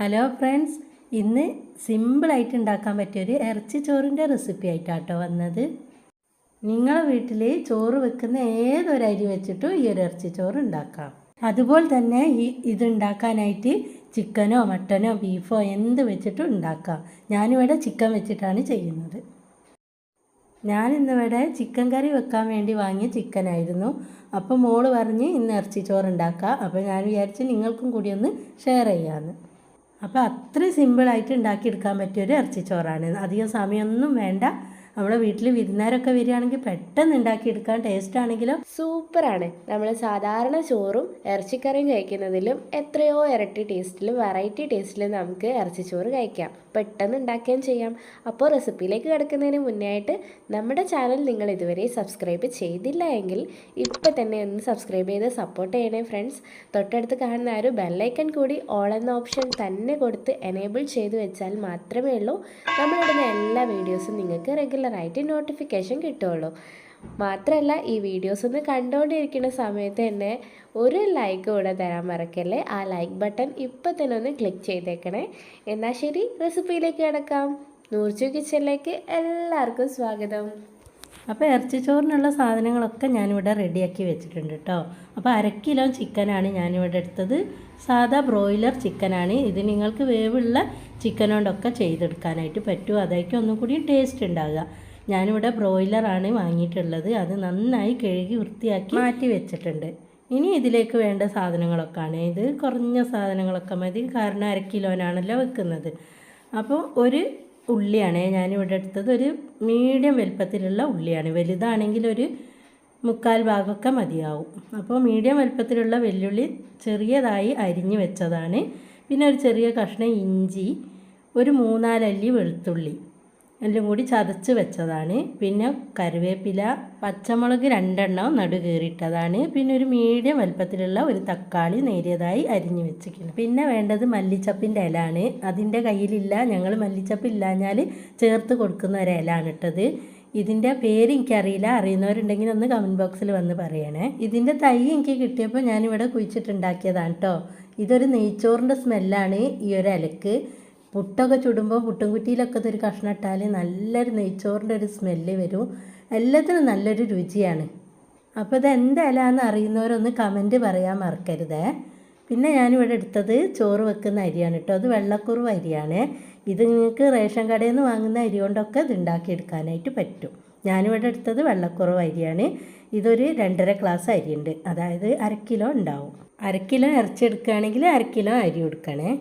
Hello friends ഇന്ന് സിമ്പിളായിട്ട് ഉണ്ടാക്കാൻ പറ്റിയൊരു ഇറച്ചി ചോറിന്റെ റെസിപ്പി ആയിട്ടാട്ടോ വന്നത്. നിങ്ങളെ വീട്ടിൽ ചോറ് വെക്കുന്ന ഏതൊരു അരി വെച്ചിട്ടും ഈ ഒരു ഇറച്ചി ചോറ് ഉണ്ടാക്കാം. അതുപോലെ തന്നെ ഈ ഇതുണ്ടാക്കാനായിട്ട് ചിക്കനോ മട്ടനോ ബീഫോ എന്ത് വെച്ചിട്ടും ഉണ്ടാക്കാം. ഞാനിവിടെ ചിക്കൻ വെച്ചിട്ടാണ് ചെയ്യുന്നത്. ഞാനിന്നിവിടെ ചിക്കൻ കറി വെക്കാൻ വേണ്ടി വാങ്ങിയ ചിക്കനായിരുന്നു. അപ്പോൾ മോൾ പറഞ്ഞ് ഇന്ന് ഇറച്ചി ചോറ് ഉണ്ടാക്കാം. അപ്പോൾ ഞാൻ വിചാരിച്ച് നിങ്ങൾക്കും കൂടി ഒന്ന് ഷെയർ ചെയ്യാമെന്ന് അപ്പോൾ അത്രയും സിമ്പിളായിട്ട് ഉണ്ടാക്കിയെടുക്കാൻ പറ്റിയൊരു ഇറച്ചി ചോറാണ് അധികം സമയമൊന്നും വേണ്ട. നമ്മുടെ വീട്ടിൽ വിരുന്നാരൊക്കെ വരികയാണെങ്കിൽ പെട്ടെന്ന് ഉണ്ടാക്കിയെടുക്കാൻ ടേസ്റ്റ് ആണെങ്കിലോ സൂപ്പറാണ്. നമ്മൾ സാധാരണ ചോറും ഇറച്ചിക്കറിയും കഴിക്കുന്നതിലും എത്രയോ ഇരട്ടി ടേസ്റ്റിലും വെറൈറ്റി ടേസ്റ്റിലും നമുക്ക് ഇറച്ചിച്ചോറ് കഴിക്കാം. പെട്ടെന്ന് ഉണ്ടാക്കുകയും ചെയ്യാം. അപ്പോൾ റെസിപ്പിയിലേക്ക് കിടക്കുന്നതിന് മുന്നേ ആയിട്ട് നമ്മുടെ ചാനൽ നിങ്ങൾ ഇതുവരെ സബ്സ്ക്രൈബ് ചെയ്തില്ല എങ്കിൽ ഇപ്പം തന്നെ ഒന്ന് സബ്സ്ക്രൈബ് ചെയ്ത് സപ്പോർട്ട് ചെയ്യണേ ഫ്രണ്ട്സ് തൊട്ടടുത്ത് കാണുന്ന ആ ഒരു ബെല്ലൈക്കൺ കൂടി ഓൾ എന്ന ഓപ്ഷൻ തന്നെ കൊടുത്ത് എനേബിൾ ചെയ്ത് വെച്ചാൽ മാത്രമേ ഉള്ളൂ. നമ്മളിടുന്ന എല്ലാ വീഡിയോസും നിങ്ങൾക്ക് റെഗുലറായിട്ട് നോട്ടിഫിക്കേഷൻ കിട്ടുള്ളൂ മാത്രമല്ല ഈ വീഡിയോസ് ഒന്ന് കണ്ടുകൊണ്ടിരിക്കുന്ന സമയത്ത് തന്നെ ഒരു ലൈക്ക് കൂടെ തരാൻ മറക്കല്ലേ? ആ ലൈക്ക് ബട്ടൺ ഇപ്പം തന്നെ ഒന്ന് ക്ലിക്ക് ചെയ്തേക്കണേ. എന്നാൽ ശരി റെസിപ്പിയിലേക്ക് കിടക്കാം. നൂർച്ചു കിച്ചണിലേക്ക് എല്ലാവർക്കും സ്വാഗതം. അപ്പോൾ ഇറച്ചിച്ചോറിനുള്ള സാധനങ്ങളൊക്കെ ഞാനിവിടെ റെഡിയാക്കി വെച്ചിട്ടുണ്ട് കേട്ടോ അപ്പോൾ അര കിലോ ചിക്കനാണ് ഞാനിവിടെ എടുത്തത്. സാധാ ബ്രോയിലർ ചിക്കനാണ്. ഇത് നിങ്ങൾക്ക് വേവുള്ള ചിക്കൻ കൊണ്ടൊക്കെ ചെയ്തെടുക്കാനായിട്ട് പറ്റും. അതായിരിക്കും ഒന്നും കൂടി ടേസ്റ്റ് ഉണ്ടാകുക ഞാനിവിടെ ബ്രോയിലറാണ് വാങ്ങിയിട്ടുള്ളത്. അത് നന്നായി കഴുകി വൃത്തിയാക്കി മാറ്റി വെച്ചിട്ടുണ്ട്. ഇനി ഇതിലേക്ക് വേണ്ട സാധനങ്ങളൊക്കെ ആണ് ഇത് കുറഞ്ഞ സാധനങ്ങളൊക്കെ മതി. കാരണം അര കിലോനാണല്ലോ വെക്കുന്നത്. അപ്പോൾ ഒരു ഉള്ളിയാണ്. ഞാനിവിടെ എടുത്തത് ഒരു മീഡിയം വലുപ്പത്തിലുള്ള ഉള്ളിയാണ്. വലുതാണെങ്കിൽ ഒരു മുക്കാൽ ഭാഗമൊക്കെ മതിയാവും. അപ്പോൾ മീഡിയം വലുപ്പത്തിലുള്ള വെല്ലുള്ളി ചെറിയതായി അരിഞ്ഞു വെച്ചതാണ്. പിന്നെ ഒരു ചെറിയ കഷ്ണം ഇഞ്ചി ഒരു മൂന്നാലല്ലി വെളുത്തുള്ളി. എല്ലാം കൂടി ചതച്ച് വെച്ചതാണ്. പിന്നെ കറിവേപ്പില പച്ചമുളക് രണ്ടെണ്ണം നടു കീറിയിട്ടതാണ് പിന്നെ ഒരു മീഡിയം വലുപ്പത്തിലുള്ള ഒരു തക്കാളി നേരിയതായി അരിഞ്ഞു വെച്ചിരിക്കുന്നു. പിന്നെ വേണ്ടത് മല്ലിച്ചപ്പിന്റെ ഇലയാണ്. അതിന്റെ കയ്യിലില്ല. ഞങ്ങൾ മല്ലിച്ചപ്പ് ഇല്ലാഞ്ഞാൽ ചേർത്ത് കൊടുക്കുന്ന ഒരു ഇലാണ് ഇട്ടത്. ഇതിന്റെ പേര് എനിക്കറിയില്ല. അറിയുന്നവരുണ്ടെങ്കിൽ ഒന്ന് കമന്റ് ബോക്സിൽ വന്ന് പറയണേ. ഇതിന്റെ തൈ എനിക്ക് കിട്ടിയപ്പോൾ ഞാനിവിടെ കുഴിച്ചിട്ടുണ്ടാക്കിയതാണ് കേട്ടോ ഇതൊരു നെയ്ച്ചോറിന്റെ സ്മെല്ലാണ് ഈ ഒരു ഇലക്ക്. പുട്ടൊക്കെ ചുടുമ്പോൾ പുട്ടും കുറ്റിയിലൊക്കെ ഇതൊരു കഷ്ണം ഇട്ടാൽ നല്ലൊരു നെയ്ച്ചോറിന്റെ ഒരു സ്മെല്ല് വരും. എല്ലാത്തിനും നല്ലൊരു രുചിയാണ്. അപ്പോൾ ഇത് എന്ത് ഇലയെന്ന് അറിയുന്നവരൊന്ന് കമന്റ് പറയാൻ മറക്കരുതേ. പിന്നെ ഞാനിവിടെ എടുത്തത് ചോറ് വെക്കുന്ന അരിയാണ് കേട്ടോ. അത് വെള്ളക്കുറവ് അരിയാണ്. ഇത് നിങ്ങൾക്ക് റേഷൻ കടയിൽ നിന്ന് വാങ്ങുന്ന അരി കൊണ്ടൊക്കെ ഇത് ഉണ്ടാക്കിയെടുക്കാനായിട്ട് പറ്റും. ഞാനിവിടെ എടുത്തത് വെള്ളക്കുറവ് അരിയാണ്. ഇതൊരു രണ്ടര ഗ്ലാസ് അരിയുണ്ട്. അതായത് അര കിലോ ഉണ്ടാവും. അര കിലോ ഇറച്ചി എടുക്കുകയാണെങ്കിൽ അര കിലോ അരി എടുക്കണേ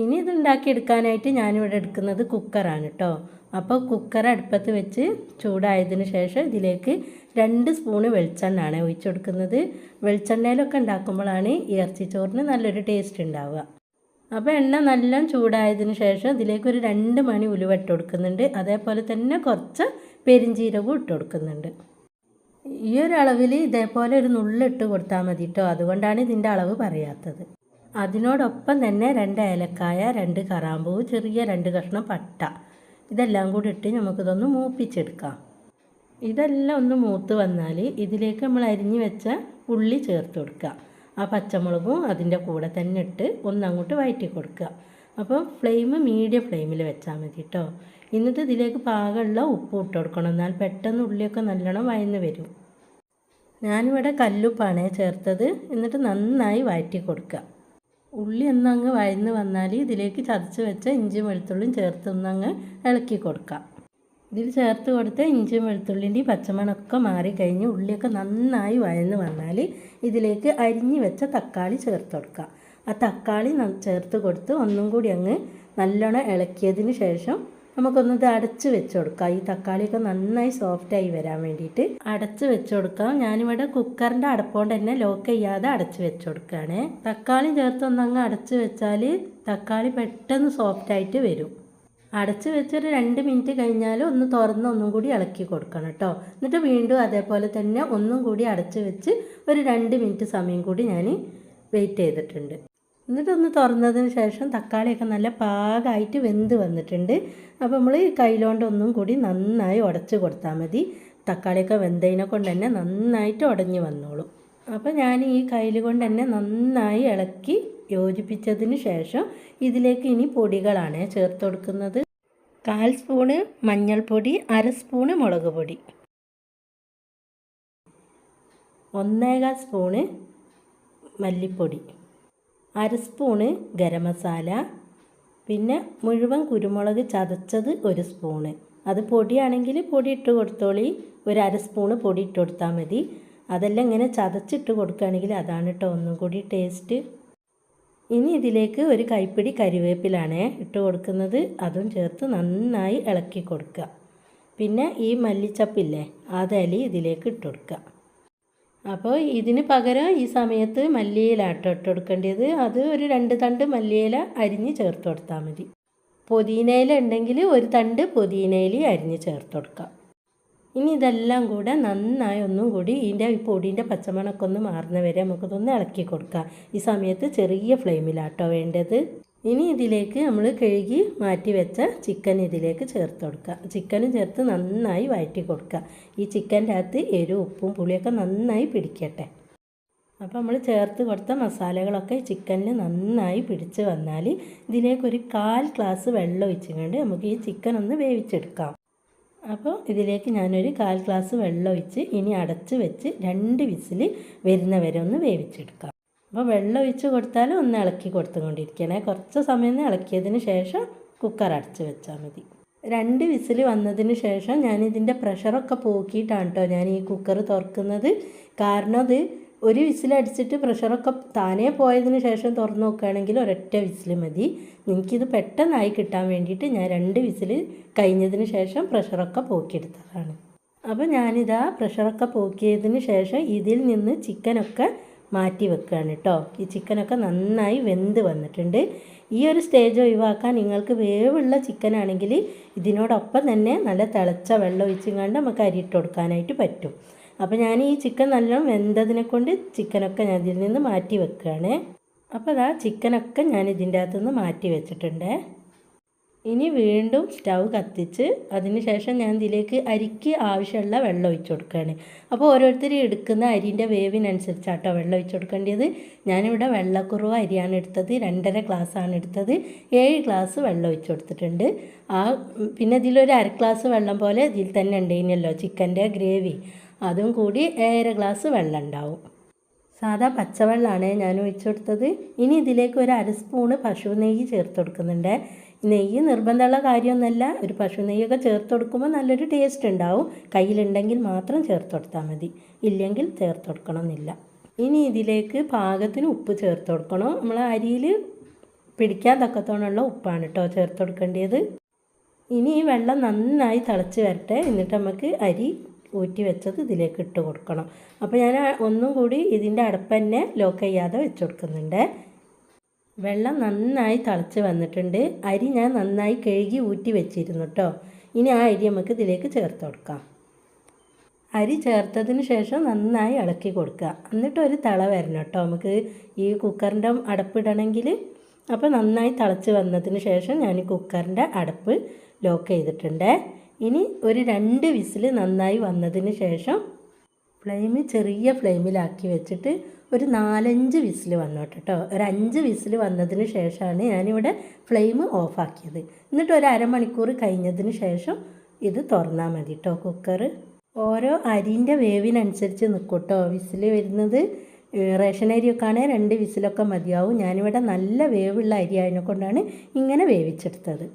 ഇനി ഇത് ഉണ്ടാക്കിയെടുക്കാനായിട്ട് ഞാനിവിടെ എടുക്കുന്നത് കുക്കറാണ് കേട്ടോ അപ്പോൾ കുക്കർ അടുപ്പത്ത് വെച്ച് ചൂടായതിന് ശേഷം ഇതിലേക്ക് രണ്ട് സ്പൂണ് വെളിച്ചെണ്ണയാണ് ഒഴിച്ചു കൊടുക്കുന്നത് വെളിച്ചെണ്ണയിലൊക്കെ ഉണ്ടാക്കുമ്പോഴാണ് ഇറച്ചിച്ചോറിന് നല്ലൊരു ടേസ്റ്റ് ഉണ്ടാവുക. അപ്പോൾ എണ്ണ നല്ല ചൂടായതിന് ശേഷം ഇതിലേക്ക് ഒരു രണ്ട് മണി ഉലുവ ഇട്ട് കൊടുക്കുന്നുണ്ട്. അതേപോലെ തന്നെ കുറച്ച് പെരിഞ്ചീരകവും ഇട്ട് കൊടുക്കുന്നുണ്ട്. ഈ ഒരു അളവിൽ ഇതേപോലെ ഒരു നുള്ളിട്ട് കൊടുത്താൽ മതി കേട്ടോ അതുകൊണ്ടാണ് ഇതിന്റെ അളവ് പറയാത്തത്. അതിനോടൊപ്പം തന്നെ രണ്ട് ഏലക്കായ രണ്ട് കറാമ്പൂവ് ചെറിയ രണ്ട് കഷ്ണം പട്ട. ഇതെല്ലാം കൂടി ഇട്ട് നമുക്കിതൊന്ന് മൂപ്പിച്ചെടുക്കാം. ഇതെല്ലാം ഒന്ന് മൂത്ത് വന്നാൽ ഇതിലേക്ക് നമ്മൾ അരിഞ്ഞ് വെച്ച ഉള്ളി ചേർത്ത് കൊടുക്കുക. ആ പച്ചമുളകും അതിന്റെ കൂടെ തന്നെ ഇട്ട് ഒന്നങ്ങോട്ട് വയറ്റി കൊടുക്കുക. അപ്പോൾ ഫ്ലെയിം മീഡിയം ഫ്ലെയിമിൽ വെച്ചാൽ മതി കേട്ടോ. എന്നിട്ട് ഇതിലേക്ക് പാകമുള്ള ഉപ്പ് ഇട്ട് കൊടുക്കണം. എന്നാൽ പെട്ടെന്ന് ഉള്ളിയൊക്കെ നല്ലോണം വയന്ന് വരും. ഞാനിവിടെ കല്ലുപ്പാണേ ചേർത്തത്. എന്നിട്ട് നന്നായി വയറ്റി കൊടുക്കുക. ഉള്ളി ഒന്നങ്ങ് വഴന്ന് വന്നാൽ ഇതിലേക്ക് ചതച്ച് വെച്ച ഇഞ്ചിയും വെളുത്തുള്ളിയും ചേർത്ത് ഒന്നങ്ങ് ഇളക്കി കൊടുക്കാം. ഇതിൽ ചേർത്ത് കൊടുത്ത ഇഞ്ചിയും വെളുത്തുള്ളിന്റെയും പച്ചമണമൊക്കെ മാറിക്കഴിഞ്ഞ് ഉള്ളിയൊക്കെ നന്നായി വഴന്ന് വന്നാൽ ഇതിലേക്ക് അരിഞ്ഞ് വെച്ച തക്കാളി ചേർത്ത് കൊടുക്കാം. ആ തക്കാളി ചേർത്ത് കൊടുത്ത് ഒന്നും കൂടി അങ്ങ് നല്ലോണം ഇളക്കിയതിന് ശേഷം നമുക്കൊന്ന് ഇത് അടച്ച് വെച്ച് കൊടുക്കാം ഈ തക്കാളിയൊക്കെ നന്നായി സോഫ്റ്റായി വരാൻ വേണ്ടിയിട്ട് അടച്ച് വെച്ച് കൊടുക്കാം ഞാനിവിടെ കുക്കറിന്റെ അടപ്പോണ്ട് തന്നെ ലോക്ക് ചെയ്യാതെ അടച്ച് വെച്ച് കൊടുക്കുകയാണ് തക്കാളി ചേർത്തൊന്നങ്ങ് അടച്ച് വെച്ചാൽ തക്കാളി പെട്ടെന്ന് സോഫ്റ്റായിട്ട് വരും. അടച്ച് വെച്ചൊരു രണ്ട് മിനിറ്റ് കഴിഞ്ഞാൽ ഒന്ന് തുറന്ന് ഒന്നും കൂടി ഇളക്കി കൊടുക്കണം കേട്ടോ എന്നിട്ട് വീണ്ടും അതേപോലെ തന്നെ ഒന്നും കൂടി അടച്ച് വെച്ച് ഒരു രണ്ട് മിനിറ്റ് സമയം കൂടി ഞാൻ വെയിറ്റ് ചെയ്തിട്ടുണ്ട്. എന്നിട്ടൊന്ന് തുറന്നതിന് ശേഷം തക്കാളിയൊക്കെ നല്ല പാകമായിട്ട് വെന്ത് വന്നിട്ടുണ്ട്. അപ്പോൾ നമ്മൾ കയ്യിലോണ്ട് ഒന്നും കൂടി നന്നായി ഉടച്ച് കൊടുത്താൽ മതി. തക്കാളിയൊക്കെ വെന്തതിനെ കൊണ്ട് തന്നെ നന്നായിട്ട് ഉടഞ്ഞ് വന്നോളും. അപ്പോൾ ഞാൻ ഈ കയ്യിൽ കൊണ്ട് തന്നെ നന്നായി ഇളക്കി യോജിപ്പിച്ചതിന് ശേഷം ഇതിലേക്ക് ഇനി പൊടികളാണ് ചേർത്ത് കൊടുക്കുന്നത്. കാൽ സ്പൂണ് മഞ്ഞൾപ്പൊടി അര സ്പൂണ് മുളക് പൊടി. ഒന്നേകാൽ സ്പൂണ് മല്ലിപ്പൊടി. അര സ്പൂണ് ഗരം മസാല പിന്നെ മുഴുവൻ കുരുമുളക് ചതച്ചത് ഒരു സ്പൂണ്. അത് പൊടിയാണെങ്കിൽ പൊടി ഇട്ട് കൊടുത്തോളി. ഒരു അര സ്പൂണ് പൊടി ഇട്ട് കൊടുത്താൽ മതി. അതെല്ലാം ഇങ്ങനെ ചതച്ചിട്ട് കൊടുക്കുകയാണെങ്കിൽ അതാണ് കേട്ടോ ഒന്നും കൂടി ടേസ്റ്റ്. ഇനി ഇതിലേക്ക് ഒരു കൈപ്പിടി കരിവേപ്പിലാണ് ഇട്ട് കൊടുക്കുന്നത്. അതും ചേർത്ത് നന്നായി ഇളക്കി കൊടുക്കുക. പിന്നെ ഈ മല്ലിച്ചപ്പില്ലേ അതലി ഇതിലേക്ക് ഇട്ട് കൊടുക്കുക. അപ്പോൾ ഇതിന് പകരം ഈ സമയത്ത് മല്ലിയിലാട്ടോ ഇട്ട് കൊടുക്കേണ്ടത് അത് ഒരു രണ്ട് തണ്ട് മല്ലിയില അരിഞ്ഞ് ചേർത്ത് കൊടുത്താൽ മതി. പൊതിനയില ഉണ്ടെങ്കിൽ ഒരു തണ്ട് പുതിനയില അരിഞ്ഞ് ചേർത്ത് കൊടുക്കാം. ഇനി ഇതെല്ലാം കൂടെ നന്നായി ഒന്നും കൂടി ഇതിന്റെ ഈ പൊടീന്റെ പച്ചമണക്കൊന്ന് മാറുന്ന വരെ നമുക്കിതൊന്ന് ഇളക്കി കൊടുക്കാം. ഈ സമയത്ത് ചെറിയ ഫ്ലെയിമിലാട്ടോ വേണ്ടത്. ഇനി ഇതിലേക്ക് നമ്മൾ കഴുകി മാറ്റി വെച്ച ചിക്കൻ ഇതിലേക്ക് ചേർത്ത് കൊടുക്കുക. ചിക്കനും ചേർത്ത് നന്നായി വഴറ്റി കൊടുക്കുക. ഈ ചിക്കന്റെ അകത്ത് എരിവും ഉപ്പും പുളിയൊക്കെ നന്നായി പിടിക്കട്ടെ. അപ്പോൾ നമ്മൾ ചേർത്ത് കൊടുത്ത മസാലകളൊക്കെ ചിക്കനിൽ നന്നായി പിടിച്ച് വന്നാൽ ഇതിലേക്കൊരു കാൽ ഗ്ലാസ് വെള്ളം ഒഴിച്ചുകൊണ്ട് നമുക്ക് ഈ ചിക്കൻ ഒന്ന് വേവിച്ചെടുക്കാം. അപ്പോൾ ഇതിലേക്ക് ഞാനൊരു കാൽ ഗ്ലാസ് വെള്ളം ഒഴിച്ച് ഇനി അടച്ച് വെച്ച് രണ്ട് വിസിൽ വരുന്നവരെ ഒന്ന് വേവിച്ചെടുക്കാം. അപ്പോൾ വെള്ളം ഒഴിച്ച് കൊടുത്താൽ ഒന്ന് ഇളക്കി കൊടുത്തുകൊണ്ടിരിക്കണേ കുറച്ച് സമയം ഇളക്കിയതിന് ശേഷം കുക്കർ അടച്ച് വെച്ചാൽ മതി. രണ്ട് വിസിൽ വന്നതിന് ശേഷം ഞാനിതിന്റെ പ്രഷറൊക്കെ പോക്കിയിട്ടാണ് കേട്ടോ ഞാൻ ഈ കുക്കർ തുറക്കുന്നത്. കാരണം അത് ഒരു വിസിലടിച്ചിട്ട് പ്രഷറൊക്കെ താനേ പോയതിന് ശേഷം തുറന്ന് നോക്കുകയാണെങ്കിൽ ഒരൊറ്റ വിസിൽ മതി. എനിക്കിത് പെട്ടെന്നായി കിട്ടാൻ വേണ്ടിയിട്ട് ഞാൻ രണ്ട് വിസിൽ കഴിഞ്ഞതിന് ശേഷം പ്രഷറൊക്കെ പോക്കിയെടുത്തതാണ്. അപ്പോൾ ഞാനിതാ പ്രഷറൊക്കെ പോക്കിയതിന് ശേഷം ഇതിൽ നിന്ന് ചിക്കനൊക്കെ മാറ്റി വെക്കുകയാണ് കേട്ടോ. ഈ ചിക്കനൊക്കെ നന്നായി വെന്ത് വന്നിട്ടുണ്ട്. ഈ ഒരു സ്റ്റേജ് ഒഴിവാക്കാൻ നിങ്ങൾക്ക് വേവുള്ള ചിക്കനാണെങ്കിൽ ഇതിനോടൊപ്പം തന്നെ നല്ല തിളച്ച വെള്ളം ഒഴിച്ചുകൊണ്ട് നമുക്ക് അരിയിട്ട് കൊടുക്കാനായിട്ട് പറ്റും. അപ്പോൾ ഞാൻ ഈ ചിക്കൻ നല്ലോണം വെന്തതിനെ കൊണ്ട് ചിക്കനൊക്കെ ഞാൻ ഇതിൽ നിന്ന് മാറ്റി വെക്കുകയാണ്. അപ്പോൾ അതാ ചിക്കനൊക്കെ ഞാൻ ഇതിന്റെ അകത്തുനിന്ന് മാറ്റി വെച്ചിട്ടുണ്ട്. ഇനി വീണ്ടും സ്റ്റൗ കത്തിച്ച് അതിന് ശേഷം ഞാൻ ഇതിലേക്ക് അരിക്ക് ആവശ്യമുള്ള വെള്ളം ഒഴിച്ചു കൊടുക്കുകയാണ്. അപ്പോൾ ഓരോരുത്തർ എടുക്കുന്ന അരിന്റെ വേവിനനുസരിച്ചാട്ടോ വെള്ളം ഒഴിച്ചു കൊടുക്കേണ്ടത്. ഞാനിവിടെ വെള്ളക്കുറവ് അരിയാണ് എടുത്തത്. രണ്ടര ആണ് എടുത്തത്. ഏഴ് ഗ്ലാസ് വെള്ളം ഒഴിച്ചു കൊടുത്തിട്ടുണ്ട്. ആ പിന്നെ ഇതിലൊരു അര ഗ്ലാസ് വെള്ളം പോലെ ഇതിൽ തന്നെ ഉണ്ടെങ്കിലോ ചിക്കന്റെ ഗ്രേവി. അതും കൂടി ഏഴര ഗ്ലാസ് വെള്ളം ഉണ്ടാവും. സാധാ പച്ചവെള്ളമാണ് ഞാൻ ഒഴിച്ചു കൊടുത്തത്. ഇനി ഇതിലേക്ക് ഒരു അര സ്പൂണ് പശു നെയ്യ് ചേർത്ത് കൊടുക്കുന്നുണ്ട്. നെയ്യ് നിർബന്ധമുള്ള കാര്യമൊന്നുമല്ല. ഒരു പശു നെയ്യൊക്കെ ചേർത്ത് കൊടുക്കുമ്പോൾ നല്ലൊരു ടേസ്റ്റ് ഉണ്ടാവും. കയ്യിലുണ്ടെങ്കിൽ മാത്രം ചേർത്ത് കൊടുത്താൽ മതി. ഇല്ലെങ്കിൽ ചേർത്ത് കൊടുക്കണമെന്നില്ല. ഇനി ഇതിലേക്ക് പാകത്തിന് ഉപ്പ് ചേർത്ത് കൊടുക്കണം. നമ്മൾ അരിയിൽ പിടിക്കാൻ തക്കത്തോണമുള്ള ഉപ്പാണ് കേട്ടോ ചേർത്ത് കൊടുക്കേണ്ടത്. ഇനി ഈ വെള്ളം നന്നായി തിളച്ച് വരട്ടെ. എന്നിട്ട് നമുക്ക് അരി ഊറ്റി വെച്ചത് ഇതിലേക്ക് ഇട്ട് കൊടുക്കണം. അപ്പോൾ ഞാൻ ഒന്നും കൂടി ഇതിന്റെ അടപ്പ് തന്നെ ലോക്ക് ചെയ്യാതെ വെച്ച് കൊടുക്കുന്നുണ്ട്. വെള്ളം നന്നായി തിളച്ച് വന്നിട്ടുണ്ട്. അരി ഞാൻ നന്നായി കഴുകി ഊറ്റി വെച്ചിരുന്നു കേട്ടോ ഇനി ആ അരി നമുക്ക് ഇതിലേക്ക് ചേർത്ത് കൊടുക്കാം. അരി ചേർത്തതിന് ശേഷം നന്നായി ഇളക്കി കൊടുക്കുക. എന്നിട്ട് ഒരു തിള വരണം കേട്ടോ നമുക്ക് ഈ കുക്കറിന്റെ അടപ്പിടണമെങ്കിൽ അപ്പോൾ നന്നായി തിളച്ച് വന്നതിന് ശേഷം ഞാൻ കുക്കറിന്റെ അടപ്പ് ലോക്ക് ചെയ്തിട്ടുണ്ട്. ഇനി ഒരു രണ്ട് വിസിൽ നന്നായി വന്നതിന് ശേഷം ഫ്ലെയിം ചെറിയ ഫ്ലെയിമിലാക്കി വെച്ചിട്ട് ഒരു നാലഞ്ച് വിസിൽ വന്നോട്ടെ കേട്ടോ ഒരു അഞ്ച് വിസിൽ വന്നതിന് ശേഷമാണ് ഞാനിവിടെ ഫ്ലെയിം ഓഫാക്കിയത്. എന്നിട്ട് ഒരു അരമണിക്കൂർ കഴിഞ്ഞതിന് ശേഷം ഇത് തുറന്നാൽ മതി കേട്ടോ കുക്കർ. ഓരോ അരിന്റെ വേവിനനുസരിച്ച് നിൽക്കും കേട്ടോ. വിസിൽ വരുന്നത് റേഷൻ അരിയൊക്കെ ആണെങ്കിൽ രണ്ട് വിസിലൊക്കെ മതിയാവും. ഞാനിവിടെ നല്ല വേവുള്ള അരി ആയതിനെ കൊണ്ടാണ് ഇങ്ങനെ വേവിച്ചെടുത്തത്.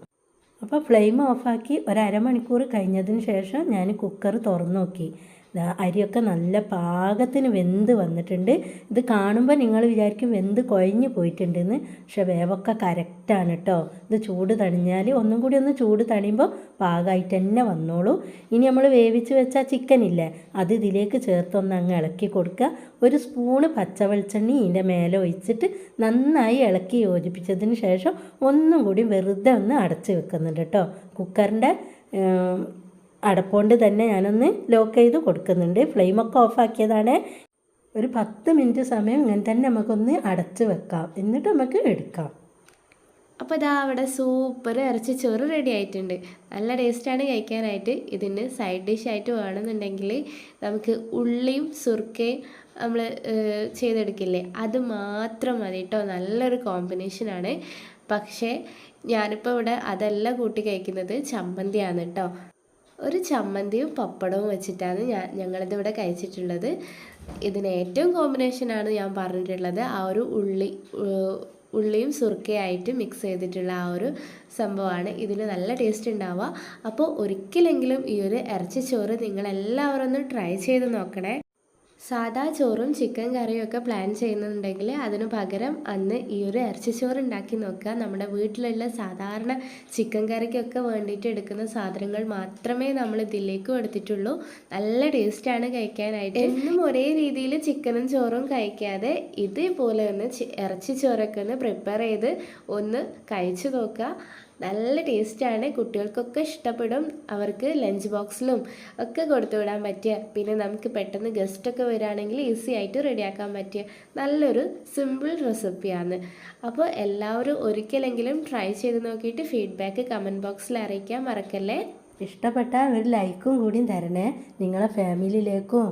അപ്പോൾ ഫ്ലെയിം ഓഫാക്കി ഒരു അരമണിക്കൂർ കഴിഞ്ഞതിന് ശേഷം ഞാൻ കുക്കർ തുറന്നു നോക്കി. അരിയൊക്കെ നല്ല പാകത്തിന് വെന്ത് വന്നിട്ടുണ്ട്. ഇത് കാണുമ്പോൾ നിങ്ങൾ വിചാരിക്കും വെന്ത് കുഴഞ്ഞു പോയിട്ടുണ്ടെന്ന്. പക്ഷെ വേവൊക്കെ കറക്റ്റാണ് കേട്ടോ ഇത് ചൂട് തണിഞ്ഞാൽ ഒന്നും കൂടി ഒന്ന് ചൂട് തണിയുമ്പോൾ പാകമായിട്ട് തന്നെ വന്നോളൂ. ഇനി നമ്മൾ വേവിച്ച് വെച്ച ചിക്കൻ ഇല്ലേ അത് ഇതിലേക്ക് ചേർത്തൊന്ന് അങ്ങ് ഇളക്കി കൊടുക്കുക. ഒരു സ്പൂണ് പച്ച വെളിച്ചെണ്ണ ഇതിന്റെ മേലെ ഒഴിച്ചിട്ട് നന്നായി ഇളക്കി യോജിപ്പിച്ചതിന് ശേഷം ഒന്നും കൂടി വെറുതെ ഒന്ന് അടച്ച് വെക്കുന്നുണ്ട് കേട്ടോ കുക്കറിന്റെ അടപ്പുകൊണ്ട് തന്നെ ഞാനൊന്ന് ലോക്ക് ചെയ്ത് കൊടുക്കുന്നുണ്ട്. ഫ്ലെയിമൊക്കെ ഓഫാക്കിയതാണ് ഒരു പത്ത് മിനിറ്റ് സമയം ഇങ്ങനെ തന്നെ നമുക്കൊന്ന് അടച്ച് വെക്കാം. എന്നിട്ട് നമുക്ക് എടുക്കാം. അപ്പോൾ ഇതാ അവിടെ സൂപ്പർ ഇറച്ചി ചോറ് റെഡി ആയിട്ടുണ്ട്. നല്ല ടേസ്റ്റാണ് കഴിക്കാനായിട്ട്. ഇതിന് സൈഡ് ഡിഷായിട്ട് വേണമെന്നുണ്ടെങ്കിൽ നമുക്ക് ഉള്ളിയും സുർക്കയും നമ്മൾ ചെയ്തെടുക്കില്ലേ? അത് മാത്രം മതി കേട്ടോ നല്ലൊരു കോമ്പിനേഷനാണ് പക്ഷേ ഞാനിപ്പോൾ ഇവിടെ അതെല്ലാം കൂട്ടി കഴിക്കുന്നത് ചമ്മന്തിയാണ് കേട്ടോ ഒരു ചമ്മന്തിയും പപ്പടവും വെച്ചിട്ടാണ് ഞാൻ ഞങ്ങളിതിവിടെ കഴിച്ചിട്ടുള്ളത്. ഇതിന് ഏറ്റവും കോമ്പിനേഷനാണ് ഞാൻ പറഞ്ഞിട്ടുള്ളത്. ആ ഒരു ഉള്ളി ഉള്ളിയും സുർക്കയായിട്ട് മിക്സ് ചെയ്തിട്ടുള്ള ആ ഒരു സംഭവമാണ്. ഇതിന് നല്ല ടേസ്റ്റ് ഉണ്ടാവുക. അപ്പോൾ ഒരിക്കലെങ്കിലും ഈ ഒരു ഇറച്ചിച്ചോറ് നിങ്ങളെല്ലാവരും ഒന്ന് ട്രൈ ചെയ്ത് നോക്കണേ. സാദാ ചോറും ചിക്കൻ കറിയും ഒക്കെ പ്ലാൻ ചെയ്യുന്നുണ്ടെങ്കിൽ അതിന് പകരം അന്ന് ഈ ഒരു ഇറച്ചിച്ചോറ് ഉണ്ടാക്കി നോക്കുക. നമ്മുടെ വീട്ടിലുള്ള സാധാരണ ചിക്കൻ കറിക്കൊക്കെ വേണ്ടിയിട്ട് എടുക്കുന്ന സാധനങ്ങൾ മാത്രമേ നമ്മൾ ഇതിലേക്കും എടുത്തിട്ടുള്ളൂ നല്ല ടേസ്റ്റാണ് കഴിക്കാനായിട്ട്. എന്നും ഒരേ രീതിയിൽ ചിക്കനും ചോറും കഴിക്കാതെ ഇതേപോലെ ഒന്ന് ഇറച്ചിച്ചോറൊക്കെ ഒന്ന് പ്രിപ്പയർ ചെയ്ത് ഒന്ന് കഴിച്ചു നോക്കുക. നല്ല ടേസ്റ്റാണ്. കുട്ടികൾക്കൊക്കെ ഇഷ്ടപ്പെടും. അവർക്ക് ലഞ്ച് ബോക്സിലും ഒക്കെ കൊടുത്തു വിടാൻ പറ്റിയ പിന്നെ നമുക്ക് പെട്ടെന്ന് ഗസ്റ്റൊക്കെ വരികയാണെങ്കിൽ ഈസി ആയിട്ട് റെഡിയാക്കാൻ പറ്റിയ നല്ലൊരു സിമ്പിൾ റെസിപ്പിയാണ് അപ്പോൾ എല്ലാവരും ഒരിക്കലെങ്കിലും ട്രൈ ചെയ്ത് നോക്കിയിട്ട് ഫീഡ്ബാക്ക് കമന്റ് ബോക്സിൽ അറിയിക്കാൻ മറക്കല്ലേ? ഇഷ്ടപ്പെട്ട ഒരു ലൈക്കും കൂടിയും തരണേ. നിങ്ങളെ ഫാമിലിയിലേക്കും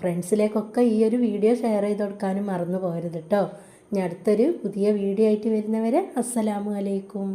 ഫ്രണ്ട്സിലേക്കൊക്കെ ഈ ഒരു വീഡിയോ ഷെയർ ചെയ്ത് കൊടുക്കാനും മറന്നു പോകരുത് കേട്ടോ ഇനി അടുത്തൊരു പുതിയ വീഡിയോ ആയിട്ട് വരുന്നവരെ അസ്സലാമു അലൈക്കും.